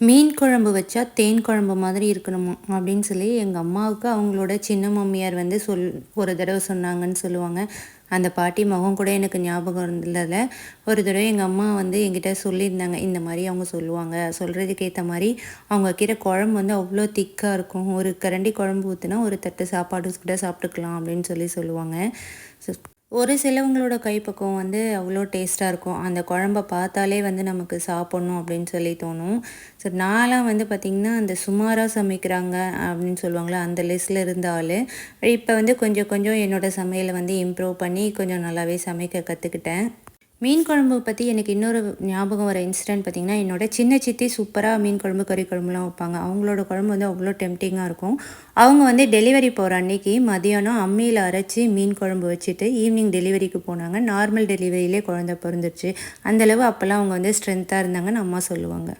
மீன் குழம்பு வச்சா தேன் குழம்பு மாதிரி இருக்கணுமா அப்படின்னு சொல்லி எங்கள் அம்மாவுக்கு அவங்களோட சின்ன மம்மியார் வந்து சொல் ஒரு தடவை சொன்னாங்கன்னு சொல்லுவாங்க. அந்த பாட்டி முகம் கூட எனக்கு ஞாபகம் இல்லை ஒரு தடவை எங்கள் அம்மா வந்து எங்கிட்ட சொல்லியிருந்தாங்க. இந்த மாதிரி அவங்க சொல்லுவாங்க. சொல்கிறதுக்கு ஏற்ற மாதிரி அவங்க வைக்கிற குழம்பு வந்து அவ்வளோ திக்காக இருக்கும். ஒரு கரண்டி குழம்பு ஊற்றுனா ஒரு தட்டு சாப்பாடு கூட சாப்பிட்டுக்கலாம் அப்படின்னு சொல்லி சொல்லுவாங்க. ஒரு சிலவங்களோட கைப்பக்குவம் வந்து அவ்வளோ டேஸ்ட்டாக இருக்கும். அந்த குழம்ப பார்த்தாலே வந்து நமக்கு சாப்பிட்ணும் அப்படின்னு சொல்லி தோணும். ஸோ நான்லாம் வந்து பார்த்திங்கன்னா அந்த சுமாராக சமைக்கிறாங்க அப்படின்னு சொல்லுவாங்களே அந்த லிஸ்ட்டில் இருந்தால் இப்போ வந்து கொஞ்சம் கொஞ்சம் என்னோடய சமையலை வந்து இம்ப்ரூவ் பண்ணி கொஞ்சம் நல்லாவே சமைக்க கற்றுக்கிட்டேன் மீன் குழம்பு பற்றி எனக்கு இன்னொரு ஞாபகம் வர இன்சிடென்ட் பார்த்திங்கன்னா என்னோட சின்ன சித்தி சூப்பராக மீன் குழம்பு கறி குழம்புலாம் வைப்பாங்க. அவங்களோட குழம்பு வந்து அவ்வளோ டெம்டிங்காக இருக்கும். அவங்க வந்து டெலிவரி போகிற அன்னைக்கு மதியானம் அம்மியில் அரைச்சி மீன் குழம்பு வச்சுட்டு ஈவினிங் டெலிவரிக்கு போனாங்க. நார்மல் டெலிவரியிலே குழந்த பிறந்துருச்சு. அந்தளவு அப்போல்லாம் அவங்க வந்து ஸ்ட்ரென்த்தாக இருந்தாங்கன்னு அம்மா சொல்லுவாங்க.